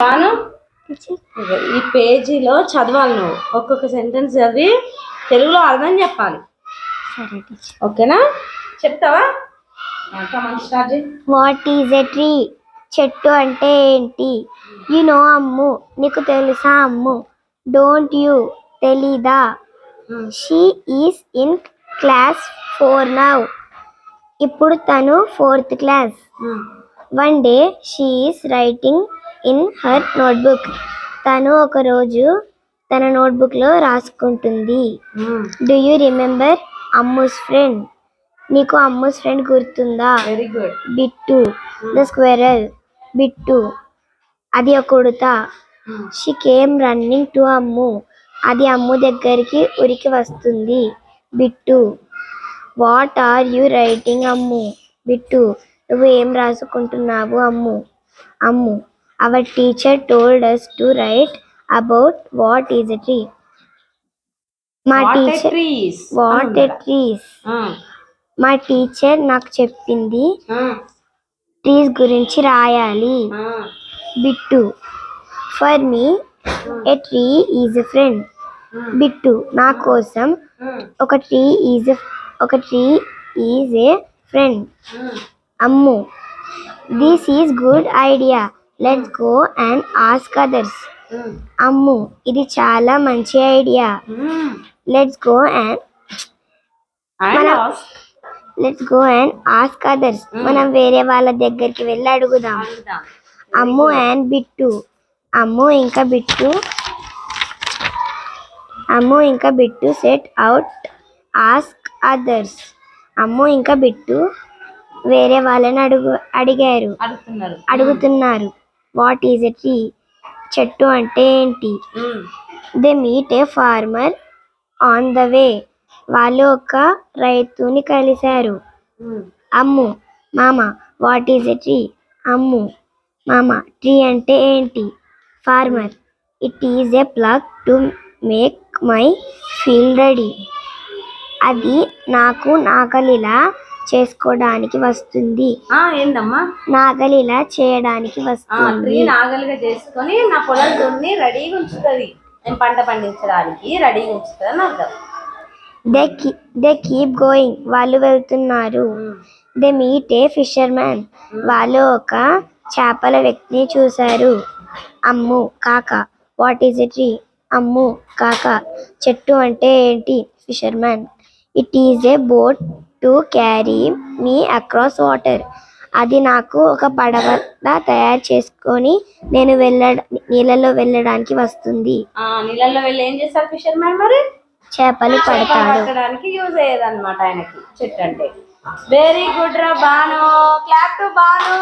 బాను ఈ పేజీలో చదవాలి నువ్వు. ఒక్కొక్క సెంటెన్స్ చదివి తెలుగులో అర్థం చెప్పాలి. ఓకేనా? చెప్తావా? వాట్ ఈజ్ ఎ ట్రీ చెట్టు అంటే ఏంటి? You know Ammu. నీకు తెలుసా అమ్ము? డోంట్ యూ తెలీదా? She is in class four now ఇప్పుడు తను fourth class one day she is writing in her notebook. తను ఒకరోజు తన నోట్బుక్లో రాసుకుంటుంది. Do you remember Ammu's friend నీకు అమ్ముస్ ఫ్రెండ్ గుర్తుందా? Very good Bittu. The squirrel Bittu. అది ఒక ఉడత. She came running to Ammu అది అమ్ము దగ్గరికి ఉరికి వస్తుంది. Bittu. What are you writing Ammu Bittu. నువ్వు ఏం రాసుకుంటున్నావు Ammu Ammu our teacher told us to write about what is a tree మా టీచర్ వాట్ ఎ ట్రీస్ మా టీచర్ నాకు చెప్పింది ట్రీస్ గురించి రాయాలి. Bittu. For me a tree is a friend Bittu నా కోసం ఒక ట్రీ ఈజ్ ఒక tree is a friend Ammu. This is good idea let's go and ask others Ammu ఇది చాలా మంచి idea. Let's go and let's go and ask others మనం వేరే వాళ్ళ దగ్గరికి వెళ్ళి అడుగుదాం. అమ్ము అండ్ బిట్టు అమ్ము ఇంకా బిట్టు అమ్ము ఇంకా Bittu set out ask others Ammu ఇంకా బిట్టు వేరే వాళ్ళని అడుగు అడిగారు. అడుగుతున్నారు. అడుగుతున్నారు. What is a tree? చెట్టు అంటే ఏంటి? They meet a farmer on the way. వాళ్ళు ఒక రైతుని కలిశారు. అమ్ము మామ what is a tree? Ammu మామ ట్రీ అంటే ఏంటి? Farmer it is a plough to make my field ready. అది నాకు నాగలిలా చేసుకోవడానికి వస్తుంది. ఆ ఏందమ్మా? నాగలిలా చేయడానికి ఆ వస్తుంది. ట్రీ నాగలిగా చేసుకొని నా పొలం దున్ని రెడీగా ఉంచుతుంది. నేను పంట పండించడానికి రెడీగా ఉంచుతుంది అని అర్థం. They they keep going. వాళ్ళు వెళ్తున్నారు. They meet a fisherman వాళ్ళు ఒక చేపల వ్యక్తిని చూశారు. అమ్ము కాక. What is a tree Ammu కాక. చెట్టు అంటే ఏంటి? Fisherman it is a boat. To carry me across water. అది నాకు ఒక పడవలా తయారు చేసుకొని నేను వెళ్ళ నీళ్ళలో వెళ్ళడానికి వస్తుంది. ఆ నీళ్ళల్లో వెళ్ళి ఏం చేస్తారు ఫిషర్ మ్యాన్ మరి? చేపలు పడతాడు పట్టడానికి యూజ్ అయ్యేది అనమాట ఆయనకి చెట్టు అంటే. వెరీ గుడ్ రా బాను. Clap to Banu.